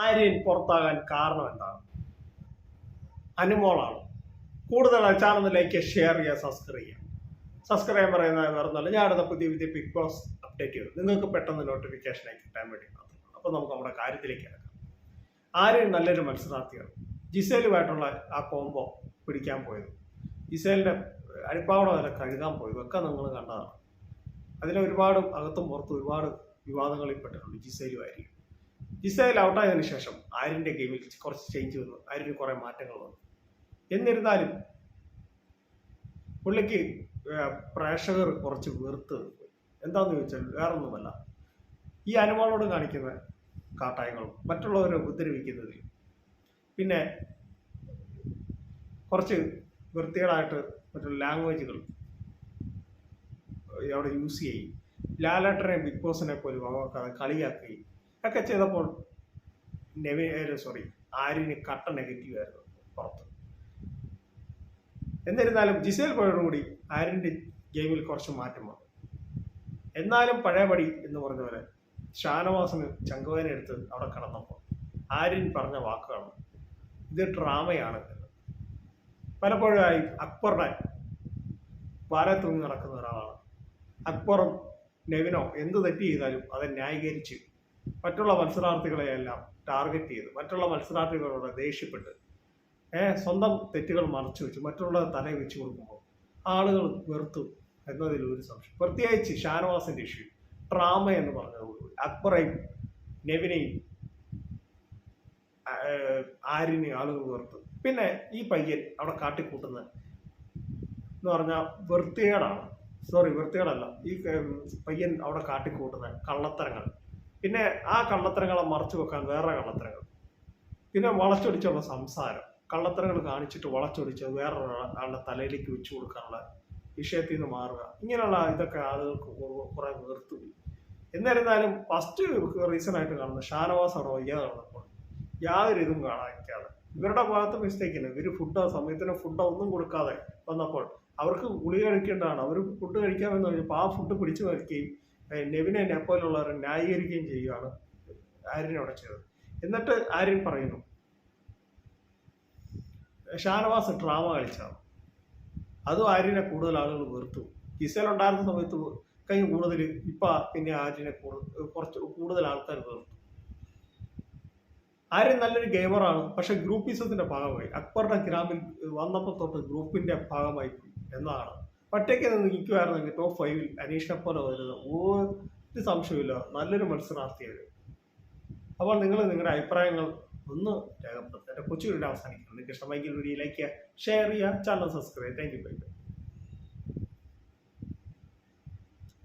ആര്യൻ പുറത്താകാൻ കാരണം എന്താണ്? അനുമോളാണ്. കൂടുതൽ ചാനൽ ലൈക്ക് ഷെയർ ചെയ്യുക സബ്സ്ക്രൈബ് ചെയ്യുക. സബ്സ്ക്രൈബ് ചെയ്യാൻ പറയുന്നത് ഞാൻ അടുത്ത പുതിയ പുതിയ ബിഗ് ബോസ് അപ്ഡേറ്റ് ചെയ്തു നിങ്ങൾക്ക് പെട്ടെന്ന് നോട്ടിഫിക്കേഷൻ ആയി കിട്ടാൻ വേണ്ടി മാത്രമാണ്. അപ്പോൾ നമുക്ക് നമ്മുടെ കാര്യത്തിലേക്ക് കിടക്കാം. ആര്യൻ നല്ലൊരു മത്സരാർത്ഥിയാണ്. ജിസേലുമായിട്ടുള്ള ആ കോംബോ പിടിക്കാൻ പോയത്. ജിസേലിന്റെ അരിപ്പാവട വരെ കഴുകാൻ പോയത്. ഒക്കെ നിങ്ങൾ കണ്ടതാണ്. അതിലൊരുപാട് അകത്തും പുറത്തും ഒരുപാട് വിവാദങ്ങളിൽ പെട്ടിട്ടുണ്ട് ജിസേലും ജിസേൽ ഔട്ടായതിനു ശേഷം ആര്യന്റെ ഗെയിമിൽ കുറച്ച് ചേഞ്ച് വന്നു. ആര്യന് കുറേ മാറ്റങ്ങൾ വന്നു. എന്നിരുന്നാലും പുള്ളിക്ക് പ്രേക്ഷകർ കുറച്ച് വെറുത്ത് എന്താന്ന് ചോദിച്ചാൽ വേറൊന്നുമല്ല. ഈ അനുമോളോട് കാണിക്കുന്ന കാട്ടായങ്ങളും മറ്റുള്ളവരെ ഉപദ്രവിക്കുന്നതിൽ പിന്നെ കുറച്ച് വൃത്തികളായിട്ട് മറ്റുള്ള ലാംഗ്വേജുകൾ അവിടെ യൂസ് ചെയ്യും. ലാലേട്ടനെ ബിഗ് ബോസിനെ പോലും വകവെക്കാതെ കളിയാക്കുകയും ഒക്കെ ചെയ്തപ്പോൾ സോറി ആര്യന് കട്ട നെഗറ്റീവ് ആയിരുന്നു പുറത്ത്. എന്നിരുന്നാലും ജിസേൽ പോയതോടുകൂടി ആര്യന്റെ ഗെയിമിൽ കുറച്ച് മാറ്റം വന്നു. എന്നാലും പഴയപടി എന്ന് പറഞ്ഞ പോലെ ഷാനവാസിന് ചങ്കുവേനെ എടുത്ത് അവിടെ കടന്നപ്പോൾ ആര്യൻ പറഞ്ഞ വാക്കുകളാണ് ഇത് ഡ്രാമയാണ് പലപ്പോഴായി അക്ബറുടെ വാല തൂങ്ങി നടക്കുന്ന ഒരാളാണ്. അക്ബറും നെവിനോ എന്ത് തെറ്റ് ചെയ്താലും അത് ന്യായീകരിച്ച് മറ്റുള്ള മത്സരാർത്ഥികളെയെല്ലാം ടാർഗറ്റ് ചെയ്ത് മറ്റുള്ള മത്സരാർത്ഥികളോട് ദേഷ്യപ്പെട്ട് സ്വന്തം തെറ്റുകൾ മറച്ചു വെച്ച് മറ്റുള്ള തലയിൽ വെച്ച് കൊടുക്കുമ്പോൾ ആളുകൾ വെറുത്തു എന്നതിൽ ഒരു സംശയം. പ്രത്യേകിച്ച് ഷാനവാസിന്റെ ഇഷ്യൂ ഡ്രാമ എന്ന് പറഞ്ഞതോടുകൂടി അക്ബറേയും നെവിനെയും ആരിനെയും ആളുകൾ വെറുത്തു. പിന്നെ ഈ പയ്യൻ അവിടെ കാട്ടിക്കൂട്ടുന്ന എന്ന് പറഞ്ഞാൽ വൃത്തികേടാണ് സോറി വൃത്തികേടല്ല ഈ പയ്യൻ അവിടെ കാട്ടിക്കൂട്ടുന്ന കള്ളത്തരങ്ങൾ. പിന്നെ ആ കള്ളത്തരങ്ങളെ മറച്ചു വെക്കാൻ വേറെ കള്ളത്തരങ്ങൾ. പിന്നെ വളച്ചൊടിച്ചുള്ള സംസാരം. കള്ളത്തരങ്ങൾ കാണിച്ചിട്ട് വളച്ചൊടിച്ച് വേറൊരാളുടെ തലയിലേക്ക് വെച്ചു കൊടുക്കാനുള്ള വിഷയത്തിൽ നിന്ന് മാറുക. ഇങ്ങനെയുള്ള ഇതൊക്കെ ആളുകൾക്ക് കുറെ- നിർത്തു എന്നിരുന്നാലും ഫസ്റ്റ് റീസൺ ആയിട്ട് കാണുന്നത് ഷാനവാസ് അവിടെ വയ്യാതെ നടന്നപ്പോൾ യാതൊരു ഇതും കാണാതിരിക്കാതെ ഇവരുടെ ഭാഗത്ത് മിസ്റ്റേക്കില്ല ഇവർ ഫുഡ് സമയത്തിന് ഫുഡ് ഒന്നും കൊടുക്കാതെ വന്നപ്പോൾ അവർക്ക് ഗുളിക കഴിക്കേണ്ടതാണ്. അവർ ഫുഡ് കഴിക്കാമെന്ന് പറഞ്ഞപ്പോൾ ആ ഫുഡ് പിടിച്ചു വയ്ക്കുകയും നെവിനെ പോലുള്ളവർ ന്യായീകരിക്കുകയും ചെയ്യുകയാണ് ആര്യൻ അവിടെ ചെയ്തത്. എന്നിട്ട് ആര്യൻ പറയുന്നു ഷാനവാസ് ഡ്രാമ കളിച്ചാണ്. അതും ആര്യനെ കൂടുതൽ ആളുകൾ വെറുത്തു. ഉണ്ടായിരുന്ന സമയത്ത് കൈ കൂടുതൽ ഇപ്പൊ പിന്നെ ആര്യനെ കുറച്ച് കൂടുതൽ ആൾക്കാർ വെറുത്തു. ആര്യൻ നല്ലൊരു ഗെയിമറാണ് പക്ഷെ ഗ്രൂപ്പിസത്തിന്റെ ഭാഗമായി. അക്ബറുടെ ഗ്രാമിൽ വന്നപ്പോൾ തൊട്ട് ഗ്രൂപ്പിന്റെ ഭാഗമായി എന്നാണ് ഒറ്റയ്ക്ക് നിന്ന് നിൽക്കുമായിരുന്നെങ്കിൽ ടോപ്പ് ഫൈവിൽ അനീഷിനെ പോലെ വരുന്നത് ഒരു സംശയമില്ല നല്ലൊരു മത്സരാർത്ഥിയായിരുന്നു അപ്പോൾ നിങ്ങൾ നിങ്ങളുടെ അഭിപ്രായങ്ങൾ ഒന്ന് രേഖപ്പെടുത്തുക. എന്റെ കൊച്ചു വീഡിയോ അവസാനിക്കുന്നു. നിങ്ങൾക്ക് ഇഷ്ടമായെങ്കിൽ വീഡിയോ ലൈക്ക് ചെയ്യുക ഷെയർ ചെയ്യുക channel subscribe thank you bye bye